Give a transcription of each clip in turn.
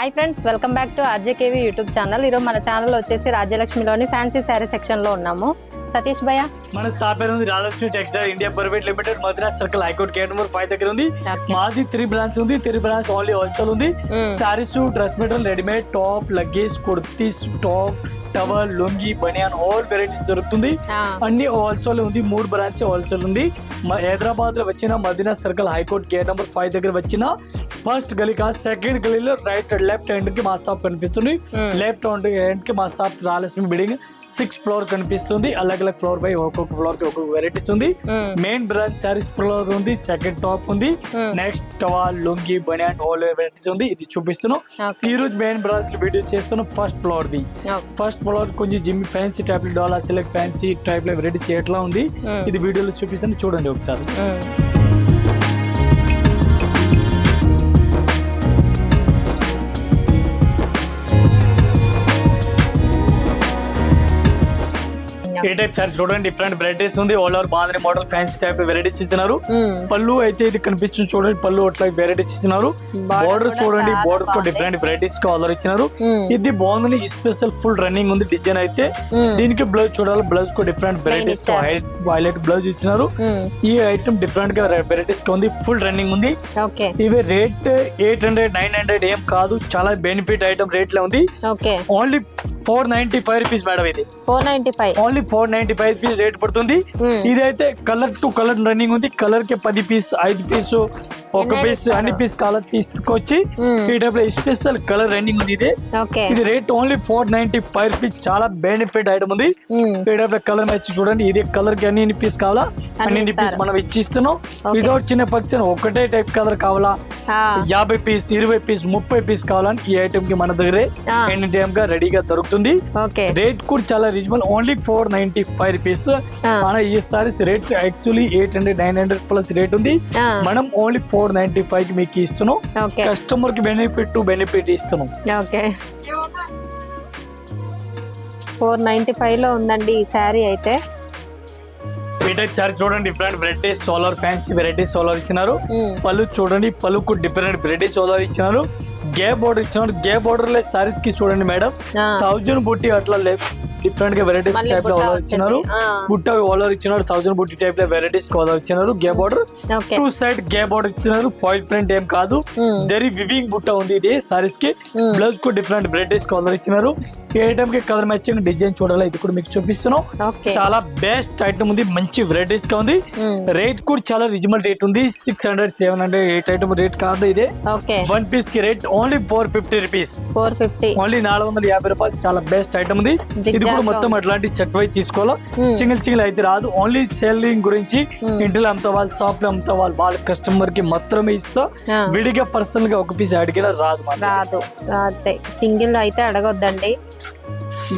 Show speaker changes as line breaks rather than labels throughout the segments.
Hi friends welcome back to RJKV YouTube channel ఈరోజు మన channel వచ్చేసి రాజ్యలక్ష్మిలోని ఫ్యాన్సీ శారీ సెక్షన్లో ఉన్నాము. సతీష్ భయ్య?
మన షాప్ ఉంది Rajalakshmi textile India private limited Madras circle high court gate number five దగ్గర ఉంది. మాది త్రీ బ్రాంచ్ ఉంది త్రీ బ్రాంచ్ ఓన్లీ హోల్సేల్ ఉంది. Saris dress material readymade top luggage kurtis top towel lungi banian all varieties దొరుకుతుంది అన్ని wholesale ఉంది మూడు branch wholesale ఉంది మ- హైదరాబాద్లో వచ్చిన Madina circle high court gate number five దగ్గర వచ్చిన ఫస్ట్ గలీ కా సెకండ్ గలీలో రైట్ లెఫ్ట్ హ్యాండ్కి మా షాప్ కనిపిస్తుంది. లెఫ్ట్ హ్యాండ్కి మా shop Rajalakshmi building six floor కనిపిస్తుంది అలగ్ అలగ్ ఫ్లోర్ బై ఒక్కొక్క ఫ్లోర్కి ఒక్కొక్క వెరైటీస్ ఉంది. మెయిన్ బ్రాంచ్ సారీస్ ఫ్లోర్ ఉంది సెకండ్ టాప్ ఉంది. Next towel lungi banian all varieties ఉంది ఇది చూపిస్తున్నాం. ఈ రోజు మెయిన్ బ్రాంచ్ వీడియోస్ చేస్తున్నాం first floor the. First floor కొంచెం gym fancy type dollar select fancy టైప్లో వెరైటీస్ ఎట్లా ఉంది. ఇది వీడియోలో చూపిస్తాను చూడండి ఒకసారి. ఏ టైప్ సార్ చూడండి డిఫరెంట్ వెరైటీస్ ఉంది ఆల్ ఓవర్ బాంద్రీ మోడల్ ఫ్యాన్సీ టైప్ వెరైటీస్ ఇచ్చినారు
మ్మ్.
పళ్ళు అయితే ఇది కనిపిస్తుంది చూడండి పళ్ళు అట్లా వెరైటీస్ ఇచ్చినారు బోర్డర్
కూడా
చూడండి బోర్డర్
బాగుంది.
డిఫరెంట్ వెరైటీస్ ఆర్డర్ ఇచ్చినారు
మ్మ్.
ఇది బాగుంది స్పెషల్ ఫుల్ రన్నింగ్ ఉంది డిజైన్ అయితే. దీనికి బ్లౌజ్ చూడాలి బ్లౌజ్కు డిఫరెంట్ వెరైటీస్. హైలైట్ బ్లౌజ్ ఇచ్చినారు. ఈ ఐటమ్ డిఫరెంట్గా వెరైటీస్గా ఉంది ఫుల్ రన్నింగ్ ఉంది
ఓకే
ఇవి rate eight hundred nine hundred ఏం కాదు చాలా బెనిఫిట్ ఐటమ్ రేట్లో ఉంది
okay
only four ninety five rupees madam ఇది.
Four ninety five.
Only four ninety five piece rate పడుతుంది.
Hmm.
ఇది అయితే కలర్ టు కలర్ రన్నింగ్ ఉంది. కలర్కి పది పీస్ ఐదు పీస్ ఒక
ఎన్ని
పీస్? అన్ని పీస్ కలర్ తీసుకొచ్చి
Hmm.
ఈ టైప్లో స్పెషల్ కలర్ రన్నింగ్ ఉంది ఇది. ఇది rate only four ninety five rupees. చాలా బెనిఫిట్ ఐటమ్ ఉంది.
మ్మ్.
ఈ టైప్లో కలర్ మ్యాచ్ చూడండి. ఇది కలర్కి అన్ని పీస్ కావాలా?
అన్ని
పీస్. మనం ఇచ్చిస్తున్నాం. వితౌట్ చిన్న ఫంక్షన్ ఒకటే టైప్ కలర్ కావాలా? యాభై పీస్ ఇరవై పీస్ ముప్పై పీస్ కావాలని ఈ ఐటమ్కి మన దగ్గరే
ఆ.
ఎనీ టైమ్గా రెడీగా దొరుకుతుంది.
ఓకే.
రేట్ కూడా చాలా reasonable only four ninety five rupees. మన ఈ saris rate actually eight hundred nine hundred plus rate ఉంది. మనం ఓన్లీ ఫోర్ నైన్టీ ఫైవ్కి మీకు ఇస్తున్నాం. కస్టమర్కి బెనిఫిట్ టు బెనిఫిట్ ఇస్తున్నాం.
ఓకే. ఫోర్ నైన్టీ ఫైవ్లో ఉందండి ఈ శారీ అయితే.
ఈ టైప్ సారీ చూడండి different varieties solar fancy varieties solar ఇచ్చినారు.
మ్మ్.
పళ్ళు చూడండి పళ్ళుకు డిఫరెంట్ వెరైటీస్ సోలార్ ఇచ్చినారు. గే బోర్డర్ ఇచ్చినారు. గే బోర్డర్ లెస్ సారీస్కి చూడండి మేడం. థౌజండ్ బుట్టి అట్లా డిఫరెంట్గా వెరైటీస్
టైప్లో
ఆర్డర్. ఇచ్చినారు. బుట్ట ఆర్డర్ ఇచ్చినారు. థౌజండ్ బుట్టి టైప్లో వెరైటీస్ ఆర్డర్ ఇచ్చినారు. గే బోర్డర్ టూ సైడ్ గే బోర్డర్ ఇచ్చినారు. ఫాయిల్ ప్రింట్ ఏం కాదు.
మ్మ్.
జరీ వివింగ్ బుట్ట ఉంది ఇది సారీస్కి. బ్లౌజ్కు డిఫరెంట్ వెరైటీస్ కలర్ ఇచ్చినారు. ఈ ఐటమ్కి కలర్ మ్యాచింగ్ డిజైన్ చూడాలి. ఇది కూడా మీకు చూపిస్తున్నాం. చాలా బెస్ట్ ఐటమ్ ఉంది. మంచి వెరైటీస్గా ఉంది. రేట్ కూడా చాలా రిజనబుల్ రేట్ ఉంది. Six hundred seven hundred eight item rate కాదు ఇదే. వన్ పీస్కి rate only four fifty rupees
four fifty
only నాలుగు వందల యాభై రూపాయలు. చాలా బెస్ట్ ఐటమ్ ఉంది. ఇది
లో
మొత్తం. అట్లాంటి సెట్ వైజ్ తీసుకోవాలా
Hmm.
సింగిల్ సింగిల్ అయితే రాదు ఓన్లీ సెల్లింగ్ గురించి
Hmm.
ఇంటిలో అమ్ముతా వాళ్ళు షాప్లో అమ్ముతా వాళ్ళు వాళ్ళ కస్టమర్కి మాత్రమే ఇస్తా. విడిగా పర్సనల్గా ఒక పీస్ అడిగినా రాదు.
రాదు అంతే సింగిల్ అయితే అడగొద్దండి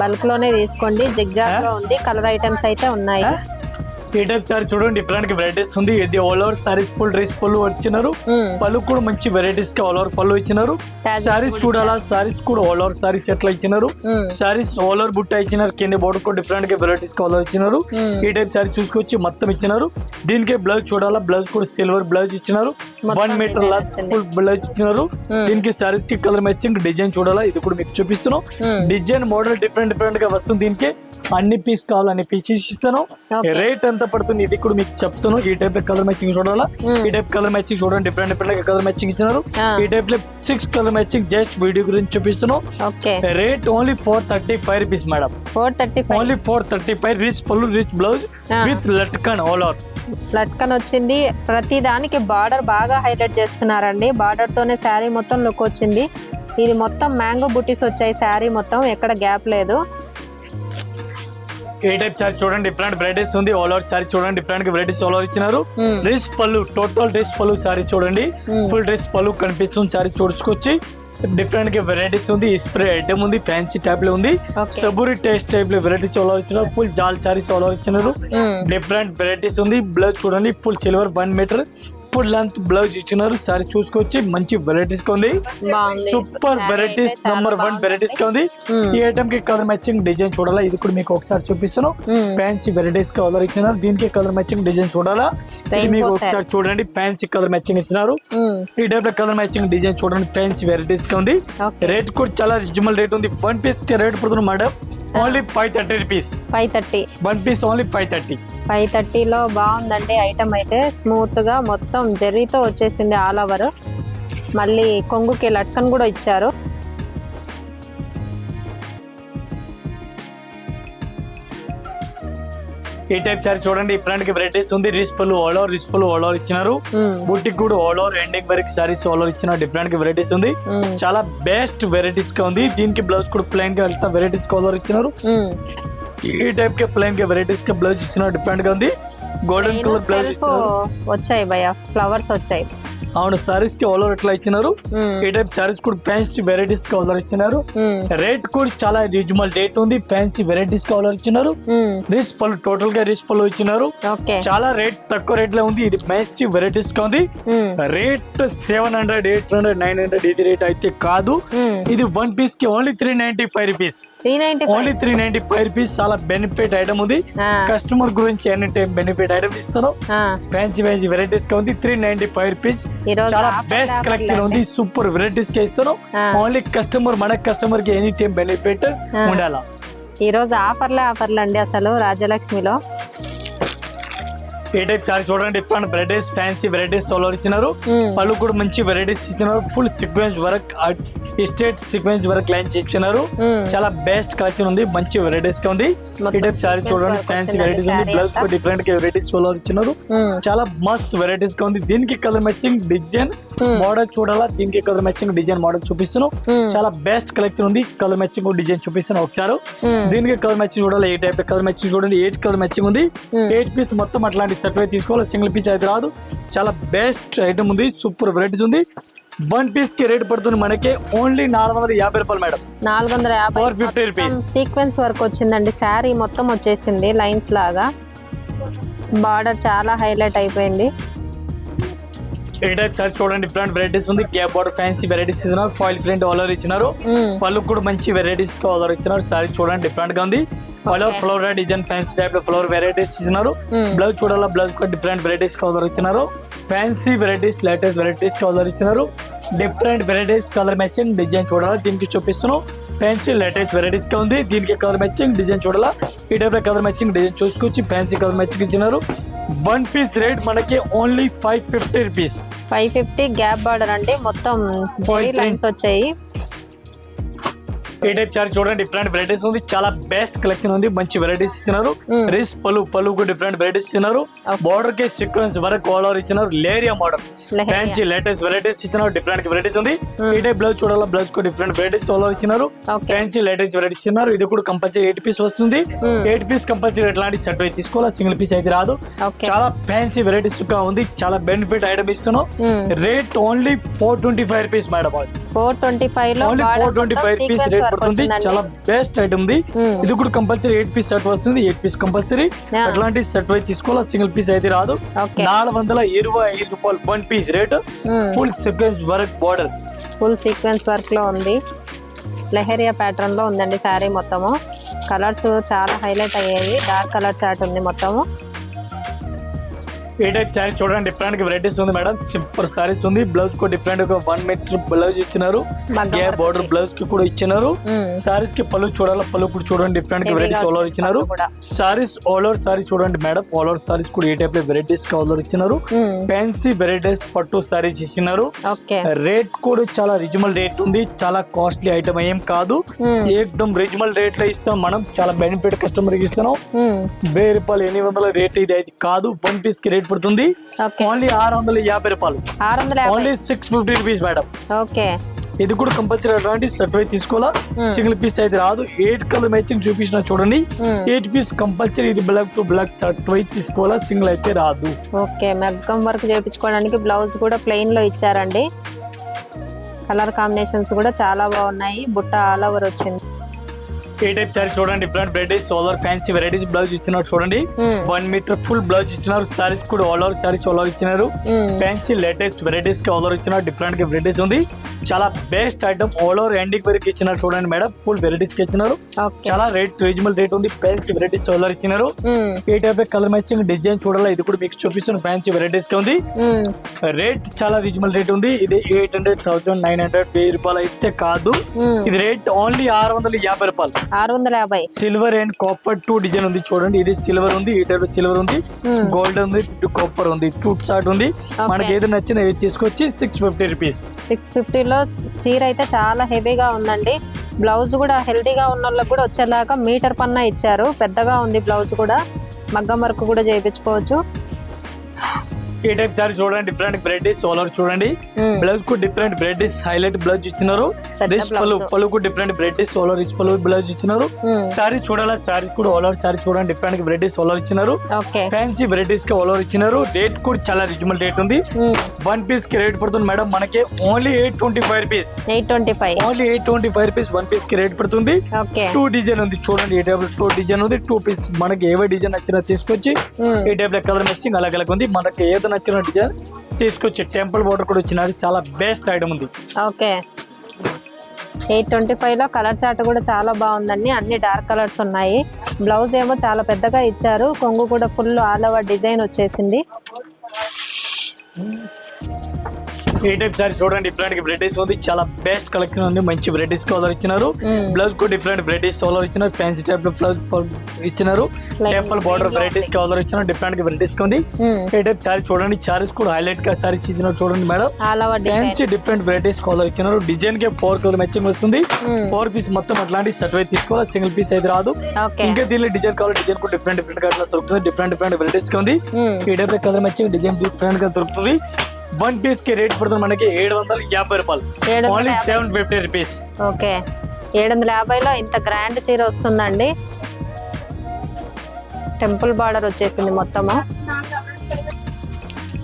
బల్క్లోనే తీసుకోండి జిగ్జాగ్లో ఉంది కలర్ ఐటమ్స్ అయితే ఉన్నాయి
ఈ టైప్ సారీ చూడండి డిఫరెంట్ వెరైటీస్ ఉంది ఇది all over saris full dress పళ్ళు వచ్చినారు. పళ్ళు కూడా మంచి వెరైటీస్కి ఆల్ ఓవర్ పళ్ళు ఇచ్చినారు సారీస్ చూడాలా సారీస్ కూడా ఆల్ ఓవర్ సారీస్ ఎట్లా ఇచ్చినారు. సారీస్ ఆల్ ఓవర్ బుట్ట ఇచ్చినారు కింద బోర్డర్ కూడా డిఫరెంట్గా వెరైటీస్కి ఆల్ ఓవర్ ఇచ్చినారు. ఈ టైప్ సారీ చూసుకొచ్చి మొత్తం ఇచ్చినారు దీనికి బ్లౌజ్ చూడాలా బ్లౌజ్ కూడా సిల్వర్ బ్లౌజ్ ఇచ్చినారు వన్ మీటర్
వచ్చింది.
ఫుల్ బ్లౌజ్ ఇచ్చినారు. దీనికి సారీస్కి కలర్ మ్యాచింగ్ డిజైన్ చూడాలా ఇది కూడా మీకు చూపిస్తున్నాం. డిజైన్ మోడల్ డిఫరెంట్ డిఫరెంట్గా వస్తుంది దీనికి అన్ని పీస్ కావాలి అన్ని పీస్ ఇస్తాను. రేట్ ఎంత పడుతుంది ఇది కూడా మీకు చెప్తాను. ఈ టైప్ కలర్ మ్యాచింగ్ చూడాలా. ఈ టైప్ కలర్ మ్యాచింగ్ చూడండి. డిఫరెంట్ డిఫరెంట్ కలర్ మ్యాచింగ్ ఇచ్చినారు. ఈ టైప్లో six colour matching just video గురించి చూపిస్తున్నాం.
Okay.
Rate only four thirty five rupees madam
four thirty
only four thirty five rich పళ్ళు రిచ్ బ్లౌజ్. విత్ లట్కన్ ఆల్ ఓవర్
లట్కన్ వచ్చింది. ప్రతి దానికి బార్డర్ బాగా హైలైట్ చేస్తున్నారండి. బార్డర్ తోనే శారీ మొత్తం లుక్ వచ్చింది. ఇది మొత్తం మ్యాంగో బుటీస్ వచ్చాయి శారీ మొత్తం. ఎక్కడ గ్యాప్ లేదు.
ఏ టైప్ సారీ చూడండి డిఫరెంట్ వెరైటీస్ ఉంది. ఆల్ ఓవర్ సారీ చూడండి డిఫరెంట్ వెరైటీస్ ఆల్ ఓవర్ ఇచ్చినారు. డ్రెస్ పళ్ళు టోటల్ డ్రెస్ పళ్ళు సారీ చూడండి. ఫుల్ డ్రెస్ పళ్ళు కనిపిస్తుంది సారీ చూడుచుకొచ్చి. డిఫరెంట్గా వెరైటీస్ ఉంది స్ప్రే ఐటమ్ ఉంది ఫ్యాన్సీ టైప్లో ఉంది. సబూరి టేస్ట్ టైప్లో వెరైటీస్ ఆల్ ఇచ్చినారు. ఫుల్ జాల్ సారీస్ ఆల్ ఇచ్చినారు. డిఫరెంట్ వెరైటీస్ ఉంది. బ్లౌజ్ చూడండి full silver one metre super length blouse ఇచ్చినారు. సారీ చూసుకోవచ్చు మంచి వెరైటీస్గా ఉంది. Super varieties number one. వెరైటీస్గా ఉంది.
Hmm.
ఈ ఐటమ్కి కలర్ మ్యాచింగ్ డిజైన్ చూడాలా? ఇది కూడా మీకు ఒకసారి చూపిస్తాను.
Hmm.
ఫ్యాన్సీ వెరైటీస్ కలర్ ఇచ్చినారు. దీనికి కలర్ మ్యాచింగ్ డిజైన్ చూడాలా? ఇది మీకు. ఒకసారి చూడండి. ఫ్యాన్సీ కలర్ మ్యాచింగ్ ఇచ్చినారు.
ఉమ్,
ఈ టైప్లో కలర్ మ్యాచింగ్ డిజైన్ చూడండి. ఫ్యాన్సీ వెరైటీస్గా ఉంది. రేట్ కూడా చాలా రిజనబుల్ రేట్ ఉంది. వన్ పీస్కి రేట్ పడుతుంది madam only five thirty rupees
five thirty
one piece only five thirty
five థర్టీలో బాగుందండి ఐటమ్ అయితే స్మూత్గా మొత్తం జెర్రీతో వచ్చేసింది ఆల్ ఓవర్ మళ్ళీ కొంగుకి లట్కన్ కూడా ఇచ్చారు.
ఈ టైప్ సారీ చూడండి. ఫ్రంట్కి వెరైటీస్ ఉంది. రిస్ పళ్ళు ఆల్ ఓవర్ రిస్ పళ్ళు ఆల్ ఓవర్ ఇచ్చినారు.
ఉమ్,
బుట్టికి కూడా ఆల్ ఓవర్ ఎండింగ్ వరకు సారీస్ ఆల్ ఓవర్ ఇచ్చిన డిఫరెంట్గా వెరైటీస్ ఉంది.
ఉమ్,
చాలా బెస్ట్ వెరైటీస్గా ఉంది. దీనికి బ్లౌజ్ కూడా ప్లెయిన్గా వెళ్తా వెరైటీస్ కలర్ ఇచ్చినారు.
ఉమ్.
ఈ టైప్కి ప్లెయిన్గా వెరైటీస్గా బ్లౌజ్ ఇచ్చిన డిఫరెంట్గా ఉంది. గోల్డెన్ కలర్ బ్లౌజ్
వచ్చాయి భయ ఫ్లవర్స్ వచ్చాయి.
అవును సారీస్కి ఆల్ ఓవర్ ఇట్లా ఇచ్చినారు? ఈ టైప్ సారీస్ కూడా ఫ్యాన్సీ వెరైటీస్ కలర్ ఇచ్చినారు.
ఉమ్,
రేట్ కూడా చాలా రిజనబుల్ రేట్ ఉంది ఫ్యాన్సీ వెరైటీస్ కలర్ ఇచ్చినారు.
ఉమ్.
రిస్ పళ్ళు టోటల్గా రిస్ పళ్ళు ఇచ్చినారు. చాలా రేట్ తక్కువ రేట్లో ఉంది ఇది ఫ్యాన్సీ వెరైటీస్గా ఉంది. Rate seven hundred eight hundred nine hundred ఇది రేట్ అయితే కాదు. ఇది వన్ పీస్కి only three ninety five rupees only three ninety five rupees చాలా బెనిఫిట్ ఐటమ్ ఉంది. కస్టమర్ గురించి ఎనీ టైం బెనిఫిట్ ఐటమ్ ఇస్తాను ఫ్యాన్సీ ఫ్యాన్సీ వెరైటీస్గా ఉంది త్రీ నైన్టీ ఫైవ్ రూపీస్ చాలా బెస్ట్ కలెక్షన్ ఉంది. సూపర్ వెరైటీస్గా ఇస్తాను. ఓన్లీ కస్టమర్ మన కస్టమర్కి ఎనీ టైం బెనిఫిట్. ఉండాలా
ఈరోజు ఆఫర్లే ఆఫర్లు అండి అసలు రాజలక్ష్మిలో
ఏ టైప్ సారీ చూడండి డిఫరెంట్ వెరైటీస్ ఫ్యాన్సీ వెరైటీస్ సోలో ఇచ్చినారు పళ్ళు కూడా మంచి వెరైటీస్ ఇచ్చినారు full sequence work state sequence work line ఇచ్చినారు
ఉమ్.
చాలా బెస్ట్ కలెక్షన్ ఉంది. మంచి వెరైటీస్గా ఉంది.
మొత్తం
ఈ టైప్ సారీ చూడండి. ఫ్యాన్సీ వెరైటీస్ ఉంది. బ్లౌజ్
అంతా.
డిఫరెంట్ వెరైటీస్ కలర్ ఇచ్చినారు. చాలా మస్త్ వెరైటీస్గా ఉంది. దీనికి కలర్ మ్యాచింగ్ డిజైన్. మోడల్ చూడాలా? దీనికి కలర్ మ్యాచింగ్ డిజైన్ మోడల్ చూపిస్తున్నాను
Hmm.
చాలా బెస్ట్ కలెక్షన్ ఉంది. కలర్ మ్యాచింగ్ డిజైన్ చూపిస్తున్నాను ఒకసారి. దీనికి కలర్ మ్యాచింగ్ చూడాలి? ఏ టైప్ కలర్ మ్యాచింగ్ చూడండి. ఎయిట్ కలర్ మ్యాచింగ్ ఉంది. ఎయిట్ పీస్ మొత్తం అట్లాంటి సెట్ తీసుకోవాలి? సింగిల్ పీస్ అయితే రాదు. చాలా బెస్ట్ ఐటమ్ ఉంది. సూపర్ వెరైటీస్ ఉంది. వన్ పీస్కి రేట్ పడుతుంది మనకి ఓన్లీ నాలుగు వందల యాభై రూపాయలు మేడం.
నాలుగు వందల యాభై
450 rupees.
సీక్వెన్స్ వర్క్ వచ్చిందండి. శారీ మొత్తం వచ్చేసింది లైన్స్ లాగా. బార్డర్ చాలా హైలైట్ అయిపోయింది.
ఏ టైప్ సార్ చూడండి డిఫరెంట్ వెరైటీస్ ఉంది. గ్యాప్ బార్డర్ ఫ్యాన్సీ వెరైటీస్ ఇచ్చినారు. ఫాయిల్ ప్రింట్ ఆలర్ ఇచ్చినారు. పళ్ళు కూడా మంచి వెరైటీస్ ఆలర్ ఇచ్చినారు. సారీ చూడండి డిఫరెంట్గా ఉంది. వాళ్ళు. ఫ్లవర్ డిజైన్ ఫ్యాన్సీ టైప్లో ఫ్లవర్ వెరైటీస్ ఇచ్చినారు. బ్లౌజ్ చూడాలా బ్లౌజ్ కూడా డిఫరెంట్ వెరైటీస్ కలర్ ఇచ్చినారు. Fancy varieties latest varieties colour ఇచ్చినారు. Different varieties colour matching design చూడాలా దీనికి చూపిస్తున్నాం. ఫ్యాన్సీ లేటెస్ట్ వెరైటీస్గా ఉంది. దీనికి కలర్ మ్యాచింగ్ డిజైన్ చూడాలా. ఈ టైప్ కలర్ మ్యాచింగ్ డిజైన్ చూసుకోవచ్చు ఫ్యాన్సీ కలర్ మ్యాచింగ్ ఇచ్చినారు. వన్ పీస్ రేట్ మనకి only five fifty rupees
five fifty gap border అండి మొత్తం. లైన్స్ వచ్చాయి.
ఈ టైప్ చార్జ్ చూడండి డిఫరెంట్ వెరైటీస్ ఉంది. చాలా బెస్ట్ కలెక్షన్ ఉంది. మంచి వెరైటీస్ ఇచ్చినారు
Mm.
రిస్ పలు పలుకు డిఫరెంట్ వెరైటీస్ ఇచ్చినారు. బార్డర్కి సీక్వెన్స్ వరకు ఆల్ ఇచ్చినారు leheriya model. Fancy latest varieties ఇచ్చినారు డిఫరెంట్ వెరైటీస్ ఉంది.
Mm.
ఈ టైప్ బ్లౌజ్ చూడాలా? బ్లౌజ్కు డిఫరెంట్ వెరైటీస్ ఆల్ ఇచ్చినారు. ఫ్యాన్సీ లేటెస్ట్ వెరైటీస్ ఇచ్చినారు ఇది కూడా కంపల్సరీ ఎయిట్ పీస్ వస్తుంది. ఎయిట్ పీస్ కంపల్సరీ ఎట్లాంటి సెట్ అయితే తీసుకోవాలి? సింగిల్ పీస్ అయితే రాదు. చాలా ఫ్యాన్సీ వెరైటీస్గా ఉంది. చాలా బెనిఫిట్ ఐటమ్ ఇస్తున్నాం. Rate only four twenty five rupees madam
four twenty ఫైవ్లో
only four twenty five rupees rate పడుతుంది. చాలా బెస్ట్ ఐటమ్
Hmm.
ఇది కూడా కంపల్సరీ ఎయిట్ పీస్ సెట్ వస్తుంది. Eight piece compulsory. అట్లాంటి సెట్ అయితే తీసుకోవాలి సింగిల్ పీస్ అయితే రాదు. నాలుగు వందల ఇరవై ఐదు రూపాయలు one piece rate full sequence work border
full sequence వర్క్లో ఉంది. లెహరియా ప్యాటర్న్లో ఉందండి శారీ మొత్తము. కలర్స్ చాలా హైలైట్ అయ్యాయి. డార్క్ కలర్ చార్ట్ ఉంది మొత్తము.
ఏ టైప్ శారీ చూడండి డిఫరెంట్ వెరైటీస్ ఉంది మేడం. సింపుల్ సారీస్ ఉంది. బ్లౌజ్కు డిఫరెంట్గా వన్ మీటర్ బ్లౌజ్ ఇచ్చినారు. Gap border. బ్లౌజ్కి కూడా ఇచ్చినారు. సారీస్కి పళ్ళు చూడాలి? పళ్ళు కూడా చూడండి. డిఫరెంట్ వెరైటీస్ ఆల్ ఓవర్ ఇచ్చినారు. సారీస్ ఆల్ ఓవర్ సారీస్ చూడండి మేడం. ఆల్ ఓవర్ సారీస్ కూడా ఏ టైప్లో వెరైటీస్ ఆల్ ఓవర్ ఇచ్చినారు. ఫ్యాన్సీ వెరైటీస్ పట్టు సారీస్ ఇచ్చినారు. రేట్ కూడా చాలా రిజనబుల్ రేట్ ఉంది. చాలా కాస్ట్లీ ఐటమ్ ఏం కాదు. ఏకదం రిజనబుల్ రేట్లో ఇస్తాం మనం. చాలా బెనిఫిట్ కస్టమర్కి ఇస్తున్నాం. వెయ్యి రూపాయలు ఎనిమిది వందల రేట్ ఇది అయితే కాదు. వన్ పీస్కి రేట్ పడుతుంది. ఓన్లీ ఆరు వందల యాభై రూపాయలు. Only six fifty rupees madam
okay
ఇది కూడా కంపల్సరీ అలాంటి సెట్ అయితే తీసుకోవాలా?
Hmm.
సింగిల్ పీస్ అయితే రాదు. ఎయిట్ కలర్ మ్యాచింగ్ చూపించిన చూడండి.
Hmm.
ఎయిట్ పీస్ కంపల్సరీ ఇది బ్లాక్ టు బ్లాక్ షర్ట్ అయితే తీసుకోవాలా? సింగిల్ అయితే రాదు.
ఓకే మగ్గం వర్క్ చేయించుకోవడానికి బ్లౌజ్ కూడా ప్లెయిన్లో ఇచ్చారండి. కలర్ కాంబినేషన్స్ కూడా చాలా బాగున్నాయి. బుట్ట ఆల్ ఓవర్ వచ్చింది.
ఏ టైప్ సారీ చూడండి different varieties solar fancy varieties blouse ఇచ్చినారు చూడంండి.
Hmm.
One metre full blouse ఇచ్చినారు. సారీస్ కూడా all over saris all over ఇచ్చినారు.
Hmm.
ఫ్యాన్సీ లేటెస్ట్ వెరైటీస్కి ఆల్ ఓవర్ ఇచ్చినారు. డిఫరెంట్గా వెరైటీస్ ఉంది. చాలా best item all over ending వరకు ఇచ్చినారు చూడండి మేడం ఫుల్ వెరైటీస్కి ఇచ్చినారు. చాలా రేట్ రీజనబుల్ రేట్ ఉంది. బెస్ట్ వెరైటీస్ ఆల్ ఓవర్ ఇచ్చినారు.
ఉమ్,
ఏ టైప్ కలర్ మ్యాచింగ్ డిజైన్ చూడాలి? ఇది కూడా మీకు చూపిస్తున్న ఫ్యాన్సీ వెరైటీస్కి ఉంది. రేట్ చాలా రీజనబుల్ రేట్ ఉంది. ఇది eight hundred thousand nine hundred వెయ్యి రూపాయలు అయితే కాదు.
ఉమ్.
ఇది రేట్ ఓన్లీ ఆరు వందల యాభై రూపాయలు.
ఆరు వందల యాభై.
Silver and copper two design ఉంది చూడండి. ఇది సిల్వర్ ఉంది ఈ టైప్ సిల్వర్ ఉంది.
Hmm.
గోల్డ్ ఉంది ఇటు కాపర్ ఉంది టూ షార్ట్ ఉంది. మనకి ఏది నచ్చింది ఏది తీసుకొచ్చి సిక్స్ ఫిఫ్టీ రూపీస్
సిక్స్ ఫిఫ్టీలో చీర అయితే చాలా హెవీగా ఉందండి. బ్లౌజ్ కూడా హెల్తీగా ఉన్న వాళ్ళకి కూడా వచ్చేలాగా మీటర్ పన్నా ఇచ్చారు. పెద్దగా ఉంది బ్లౌజ్ కూడా. మగ్గం వర్క్ కూడా చేయించుకోవచ్చు.
ఈ టైప్ సారీ చూడండి డిఫరెంట్ వెరైటీస్ సోలార్ చూడండి. బ్లౌజ్కు డిఫరెంట్ వెరైటీస్ హైలైట్ బ్లౌజ్ ఇచ్చినారు. రిచ్ పలు. పలుకు డిఫరెంట్ వెరైటీస్ సోలార్ రిచ్ పలు బ్లౌజ్ ఇచ్చినారు. సారీ చూడాలా? సారీ కూడా ఆల్ ఓవర్ సారీ చూడండి డిఫరెంట్ వెరైటీస్ సోలార్ ఇచ్చినారు.
ఓకే
ఫ్యాన్సీ వెరైటీస్కి ఆల్ ఓవర్ ఇచ్చినారు. రేట్ కూడా చాలా రిజనబుల్ రేట్ ఉంది. వన్ పీస్కి రేట్ పడుతుంది మేడం మనకి only eight twenty five rupees
eight twenty five
only eight twenty five rupees one పీస్కి రేట్ పడుతుంది.
ఓకే
టూ డిజైన్ ఉంది చూడండి ఈ టైప్ టూ డిజైన్ ఉంది. టూ పీస్ మనకి ఏవే డిజైన్ నచ్చినా తీసుకొచ్చి ఈ టైప్లో కలర్ మ్యాచింగ్ అలాగ అలాగ ఉంది. మనకి ఏదో నచ్చిన డిజైన్ తీసుకొచ్చి టెంపుల్ బోర్డర్ కూడా వచ్చినది చాలా బెస్ట్ ఐటమ్ ఉంది.
ఓకే. ఎయిట్ ట్వంటీ ఫైవ్లో కలర్ చార్ట్ కూడా చాలా బాగుందండి. అన్ని డార్క్ కలర్స్ ఉన్నాయి. బ్లౌజ్ ఏమో చాలా పెద్దగా ఇచ్చారు. కొంగు కూడా ఫుల్ ఆల్ ఓవర్ డిజైన్ వచ్చేసింది.
ఈ టైప్ సారీ చూడండి డిఫరెంట్ వెరైటీస్ ఉంది. చాలా బెస్ట్ కలెక్షన్ ఉంది. మంచి వెరైటీస్ కలర్ ఇచ్చినారు. బ్లౌజ్ కూడా డిఫరెంట్ వెరైటీస్ కలర్ ఇచ్చినారు. ఫ్యాన్సీ టైప్ బ్లౌజ్ ఇచ్చినారు. టెంపుల్ బార్డర్ వెరైటీస్ కలర్ ఇచ్చినారు. డిఫరెంట్ వెరైటీస్ ఉంది. ఈ టైప్ సారీ చూడండి. సారీస్ కూడా హైలైట్గా సారీస్ ఇచ్చినారు చూడండి madam. Fancy different varieties colour ఇచ్చినారు. డిజైన్కి ఫోర్ కలర్ మ్యాచింగ్ వస్తుంది. ఫోర్ పీస్ మొత్తం అట్లాంటి సెట్ అయితే తీసుకోవాలి. సింగిల్ పీస్ అయితే రాదు. ఇంకా దీనిలో డిజైన్ కావాలి. డిజైన్ కూడా డిఫరెంట్ డిఫరెంట్గా దొరుకుతుంది. డిఫరెంట్ డిఫరెంట్ వెరైటీస్ ఉంది. ఈ టైప్ కలర్ మ్యాచింగ్ డిజైన్ డిఫరెంట్గా దొరుకుతుంది. వన్ పీస్కి రేట్ పడుతుంది మనకి ఏడు వందల యాభై రూపాయలు. Only. Seven fifty rupees
okay. ఏడు వందల యాభైలో ఇంత గ్రాండ్ చీర వస్తుందండి. టెంపుల్ బార్డర్ వచ్చేసింది మొత్తము.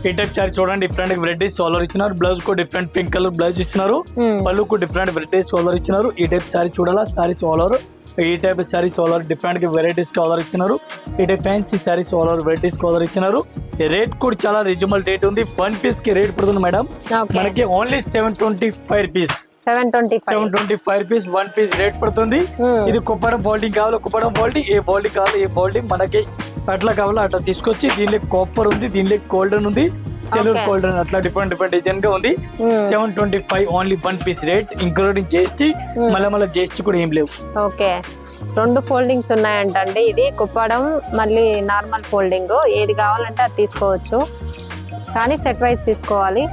ఈ టైప్ చార్జ్ చూడండి డిఫరెంట్ వెరైటీస్ సోలర్ ఇచ్చినారు. బ్లౌజ్కు డిఫరెంట్ పింక్ కలర్ బ్లౌజ్ ఇచ్చినారు. పళ్ళుకు డిఫరెంట్ వెరైటీస్ సోలర్ ఇచ్చినారు. ఈ టైప్ సారీ చూడాలా? సారీ సోలర్ ఈ టైప్ సారీ సోలర్ డిఫరెంట్ వెరైటీస్ కలర్ ఇచ్చినారు. ఈ టైప్ ఫ్యాన్సీ సారీ సోలర్ వెరైటీస్ కలర్ ఇచ్చినారు. రేట్ కూడా చాలా రీజనబుల్ రేట్ ఉంది. వన్ పీస్కి రేట్ పడుతుంది మేడం మనకి only seven twenty five rupees
seven twenty five
seven twenty five rupees one piece rate పడుతుంది.
Hmm.
ఇది కుప్పడం ఫోల్డింగ్ కావాలి కుప్పడం ఫోల్డింగ్ ఏ ఫోల్డింగ్ కావాలి ఏ ఫోల్డింగ్ మనకి అట్లా కావాలో అట్లా తీసుకొచ్చి దీనిలో కాపర్ ఉంది దీనిలో గోల్డెన్ ఉంది. సిల్వర్. గోల్డెన్ అట్లా డిఫరెంట్ డిఫరెంట్ డిజైన్గా ఉంది. Seven twenty five only one piece rate including GST. మళ్ళీ మళ్ళీ జిఎస్టీ కూడా ఏం లేవు.
ఓకే రెండు ఫోల్డింగ్స్ ఉన్నాయంటండి. ఇది కుప్పడం మళ్ళీ నార్మల్ ఫోల్డింగ్ ఏది కావాలంటే అది తీసుకోవచ్చు. కానీ సెట్ వైజ్ తీసుకోవాలి.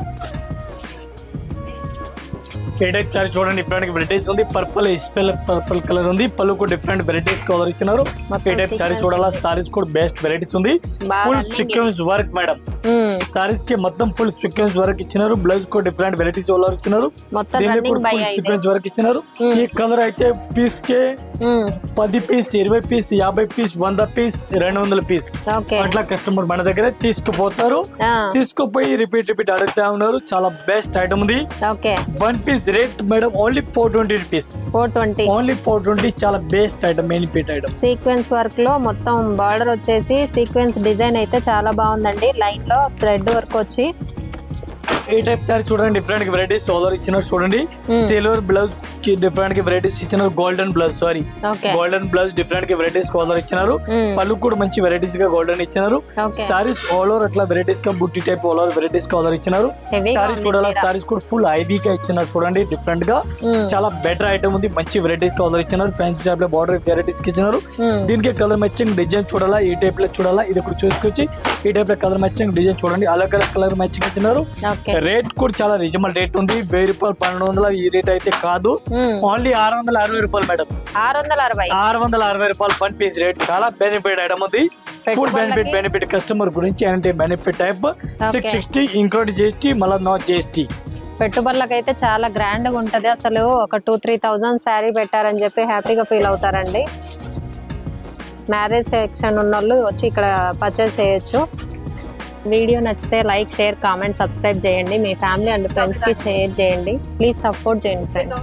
ఏడైతే సారీ చూడండి డిఫరెంట్ వెరైటీస్ ఉంది. పర్పుల్ ఇస్పెల్ పర్పుల్ కలర్ ఉంది. పలుకు డిఫరెంట్ వెరైటీస్ కలర్ ఇచ్చినారు. ఏ టైప్ సారీ చూడాలా సారీస్ కూడా బెస్ట్ వెరైటీస్ ఉంది. Full sequence work madam. సారీస్కి మొత్తం ఫుల్ సీక్వెన్స్ వర్క్ ఇచ్చినారు. బ్లౌజ్కు డిఫరెంట్ వెరైటీస్ కలర్ ఇచ్చినారు. సీక్వెన్స్ వర్క్ ఇచ్చినారు. ఈ కలర్ అయితే పీస్ కే. పది పీస్ ఇరవై పీస్ యాభై పీస్ వంద పీస్ రెండు వందల పీస్ అట్లా కస్టమర్ మన దగ్గర తీసుకుపోతారు. తీసుకుపోయి రిపీట్ రిపీట్ అడుగుతా ఉన్నారు. చాలా బెస్ట్ ఐటమ్ ఉంది. One piece rate madam only four twenty rupees
four twenty
only four twenty చాలా బెస్ట్ ఐటమ్ మెయిన్ పీట్ ఐటమ్
సీక్వెన్స్ వర్క్లో మొత్తం బార్డర్ వచ్చేసి సీక్వెన్స్ డిజైన్ అయితే చాలా బాగుందండి. లైన్లో థ్రెడ్ వర్క్ వచ్చి
ఈ టైప్ సారీ చూడండి డిఫరెంట్ వెరైటీస్ సోలర్ ఇచ్చినారు చూడండి.
Hmm.
సిల్వర్ బ్లౌజ్కి డిఫరెంట్ వెరైటీస్ ఇచ్చినారు golden blouse sari golden blouse different varieties colour ఇచ్చినారు
Hmm.
పళ్ళు కూడా మంచి వెరైటీస్గా గోల్డెన్ ఇచ్చినారు. సారీస్ ఆల్ ఓవర్ అట్లా వెరైటీస్గా బుట్టి type all over varieties colour ఇచ్చినారు సారీస్
చీర.
సారీస్ కూడా ఫుల్ ఐబీ గా ఇచ్చినారు చూడండి డిఫరెంట్గా.
Hmm.
చాలా బెటర్ ఐటమ్ ఉంది మంచి వెరైటీస్ కలర్ ఇచ్చినారు ఫ్యాన్సీ టైప్లో బార్డర్ వెరైటీస్ ఇచ్చినారు
Hmm.
దీనికి కలర్ మ్యాచింగ్ డిజైన్ చూడాలా? ఈ టైప్లో చూడాలా? ఇది కూడా చూసుకొచ్చి ఈ టైప్లో కలర్ మ్యాచింగ్ డిజైన్ చూడండి. అలగ్ అలగ్ కలర్ మ్యాచింగ్ ఇచ్చినారు రేట్ కూడా చాలా రీజనబుల్ రేట్ ఉంది. వెయ్యి రూపాయలు పన్నెండు వందల ఈ రేట్ అయితే కాదు. ఓన్లీ ఆరు వందల అరవై రూపాయలు మేడం.
ఆరు వందల అరవై.
ఆరు వందల అరవై రూపాయలు వన్ పీస్ రేట్ చాలా బెనిఫిట్ ఐటమ్ ఉంది.
పెట్టుబడులకి?
బెనిఫిట్ బెనిఫిట్ కస్టమర్ గురించి అంటే బెనిఫిట్ టైప్ సిక్స్ సిక్స్టీ ఇంకోటి జిఎస్టీ మళ్ళీ నాట్ జిఎస్టీ
పెట్టుబడులకైతే చాలా గ్రాండ్గా ఉంటది. అసలు ఒక టూ త్రీ థౌజండ్ శారీ పెట్టారని చెప్పి హ్యాపీగా ఫీల్ అవుతారండి. మ్యారేజ్ సెక్షన్ ఉన్న వాళ్ళు వచ్చి ఇక్కడ పర్చేస్ చేయొచ్చు. వీడియో నచ్చితే లైక్ షేర్ కామెంట్ సబ్స్క్రైబ్ చేయండి. మీ ఫ్యామిలీ అండ్ ఫ్రెండ్స్కి షేర్ చేయండి. ప్లీజ్ సపోర్ట్ చేయండి ఫ్రెండ్స్.